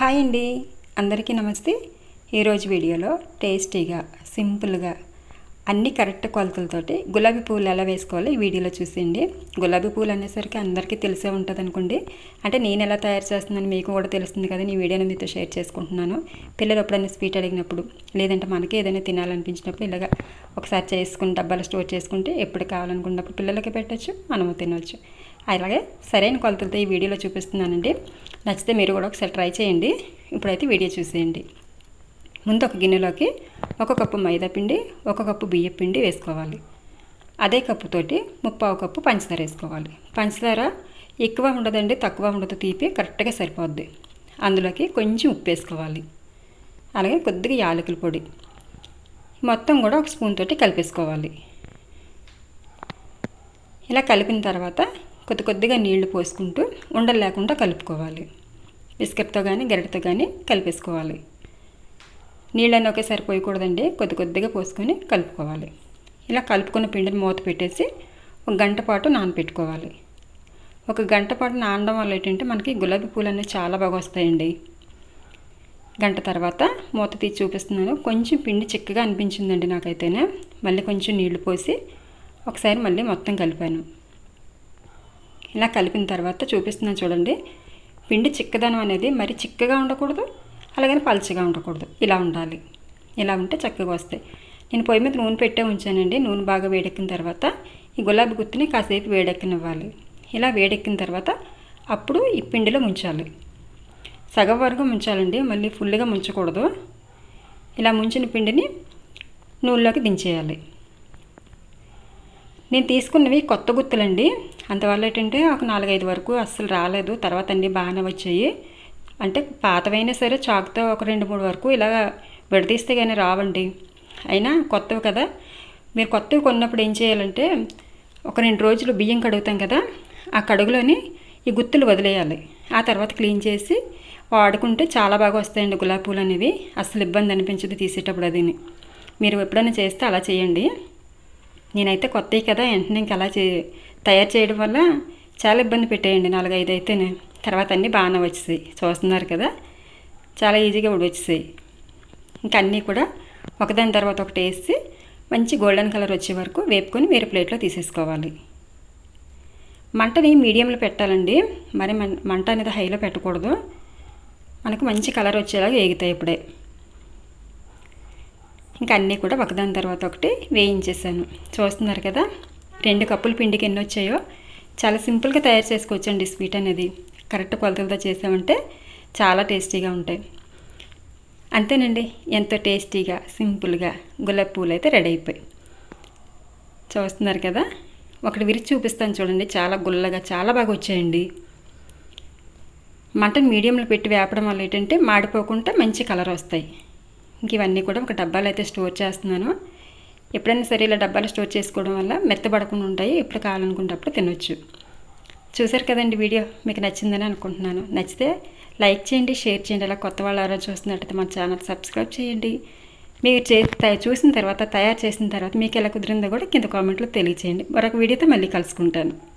Hi అండి. అందరికీ నమస్తే. ఈరోజు వీడియోలో టేస్టీగా సింపుల్గా అన్ని కరెక్ట్ కొలతలతోటి గులాబీ పువ్వులు ఎలా వేసుకోవాలో ఈ వీడియోలో చూసేయండి. గులాబీ పువ్వులు అనేసరికి అందరికీ తెలిసే ఉంటుంది అనుకోండి అంటే నేను ఎలా తయారు చేస్తున్నాను మీకు కూడా తెలుస్తుంది కదా ఈ వీడియోని మీతో షేర్ చేసుకుంటున్నాను. పిల్లలు ఎప్పుడైనా స్వీట్ అడిగినప్పుడు లేదంటే మనకి ఏదైనా తినాలనిపించినప్పుడు ఇలాగ ఒకసారి చేసుకుని డబ్బాలు స్టోర్ చేసుకుంటే ఎప్పుడు కావాలనుకున్నప్పుడు పిల్లలకి పెట్టచ్చు మనము తినవచ్చు అలాగే సరైన కొలతలతో ఈ వీడియోలో చూపిస్తున్నానండి. నచ్చితే మీరు కూడా ఒకసారి ట్రై చేయండి. ఇప్పుడైతే వీడియో చూసేయండి. ముందు ఒక గిన్నెలోకి ఒక కప్పు మైదా పిండి ఒక కప్పు బియ్య పిండి వేసుకోవాలి. అదే కప్పుతోటి ముప్పావు కప్పు పంచదార వేసుకోవాలి. పంచదార ఎక్కువ ఉండదండి తక్కువ ఉండదు తీపి కరెక్ట్గా సరిపోద్ది. అందులోకి కొంచెం ఉప్పు వేసుకోవాలి. అలాగే కొద్దిగా యాలకుల పొడి మొత్తం కూడా ఒక స్పూన్ తోటి కలిపేసుకోవాలి. ఇలా కలిపిన తర్వాత కొద్ది కొద్దిగా నీళ్ళు పోసుకుంటూ ఉండలు లేకుండా కలుపుకోవాలి. బిస్కెట్తో కానీ గరిటతో కానీ కలిపేసుకోవాలి. నీళ్ళని ఒకేసారి పోయకూడదండి. కొద్ది కొద్దిగా పోసుకొని కలుపుకోవాలి. ఇలా కలుపుకున్న పిండిని మూత పెట్టేసి ఒక గంట పాటు నానబెట్టుకోవాలి ఒక గంట పాటు నానడం వల్ల ఏంటంటే మనకి గులాబీ పూలు అనేవి చాలా బాగా వస్తాయండి. గంట తర్వాత మూత తీసి చూపిస్తున్నాను. కొంచెం పిండి చిక్కగా అనిపించిందండి నాకైతేనే. మళ్ళీ కొంచెం నీళ్ళు పోసి ఒకసారి మళ్ళీ మొత్తం కలిపాను. ఇలా కలిపిన తర్వాత చూపిస్తున్నాను చూడండి. పిండి చిక్కదనం అనేది మరి చిక్కగా ఉండకూడదు అలాగని పలచగా ఉండకూడదు. ఇలా ఉండాలి. ఇలా ఉంటే చక్కగా వస్తాయి. నేను పొయ్యి మీద నూనె పెట్టే ఉంచానండి. నూనె బాగా వేడెక్కిన తర్వాత ఈ గులాబీ గుత్తిని కాసేపు వేడెక్కనివ్వాలి. ఇలా వేడెక్కిన తర్వాత అప్పుడు ఈ పిండిలో ముంచాలి. సగం వరకు ముంచాలండి. మళ్ళీ ఫుల్గా ముంచకూడదు. ఇలా ముంచిన పిండిని నూనెలోకి దించేయాలి. నేను తీసుకున్నవి కొత్త గుత్తులండి. అంతవల్ల ఏంటంటే ఒక నాలుగైదు వరకు అస్సలు రాలేదు. తర్వాత అన్నీ బాగానే వచ్చాయి. అంటే పాతవైనా సరే చాకుతో ఒక రెండు మూడు వరకు ఇలా విడదీస్తే కానీ రావండి. అయినా కొత్తవి కదా. మీరు కొత్తవి కొన్నప్పుడు ఏం చేయాలంటే ఒక రెండు రోజులు బియ్యం కడుగుతాం కదా. ఆ కడుగులోని ఈ గుత్తులు వదిలేయాలి. ఆ తర్వాత క్లీన్ చేసి వాడుకుంటే చాలా బాగా వస్తాయండి గులాబీ పూలు అనేవి. అసలు ఇబ్బంది అనిపించదు తీసేటప్పుడు అదిని. మీరు ఎప్పుడైనా చేస్తే అలా చేయండి. నేనైతే కొత్తవి కదా వెంటనే ఇంక అలా చే తయారు చేయడం వల్ల చాలా ఇబ్బంది పెట్టేయండి నాలుగైదు అయితేనే. తర్వాత అన్నీ బాగానే వచ్చేసాయి. చూస్తున్నారు కదా చాలా ఈజీగా వచ్చేసాయి. ఇంకా అన్నీ కూడా ఒకదాని తర్వాత ఒకటి వేసి మంచి గోల్డెన్ కలర్ వచ్చే వరకు వేపుకొని వేరే ప్లేట్లో తీసేసుకోవాలి. మంటని మీడియంలో పెట్టాలండి. మరి మంట అనేది హైలో పెట్టకూడదు. మనకు మంచి కలర్ వచ్చేలాగా వేగుతాయి ఇప్పుడే. ఇంకా అన్నీ కూడా ఒకదాని తర్వాత ఒకటి వేయించేసాను. చూస్తున్నారు కదా? రెండు కప్పుల పిండికి ఎన్ని వచ్చాయో? చాలా సింపుల్గా తయారు చేసుకోవచ్చండి స్వీట్ అనేది. కరెక్ట్ కొలతలతో చేసామంటే చాలా టేస్టీగా ఉంటాయి. అంతేనండి ఎంతో టేస్టీగా సింపుల్గా గులాబీ పూలు అయితే రెడీ అయిపోయి. చూస్తున్నారు కదా? ఒకటి విరిచి చూపిస్తాను చూడండి. చాలా గుల్లగా చాలా బాగా వచ్చాయండి. మటన్ మీడియంలో పెట్టి వేపడం వల్ల ఏంటంటే మాడిపోకుండా మంచి కలర్ వస్తాయి. ఇంక ఇవన్నీ కూడా ఒక డబ్బాలు అయితే స్టోర్ చేస్తున్నాను. ఎప్పుడైనా సరే ఇలా డబ్బాలు స్టోర్ చేసుకోవడం వల్ల మెత్తబడకుండా ఉంటాయి. ఎప్పుడు కావాలనుకున్నప్పుడు అప్పుడు తినొచ్చు. చూసారు కదండి వీడియో? మీకు నచ్చిందని అనుకుంటున్నాను. నచ్చితే లైక్ చేయండి షేర్ చేయండి. అలా కొత్త వాళ్ళు ఎవరైనా చూస్తున్నట్టయితే మా ఛానల్ సబ్స్క్రైబ్ చేయండి. మీరు చే చూసిన తర్వాత తయారు చేసిన తర్వాత మీకు ఎలా కుదిరిందో కూడా కింద కామెంట్లో తెలియచేయండి. మరొక వీడియోతో మళ్ళీ కలుసుకుంటాను.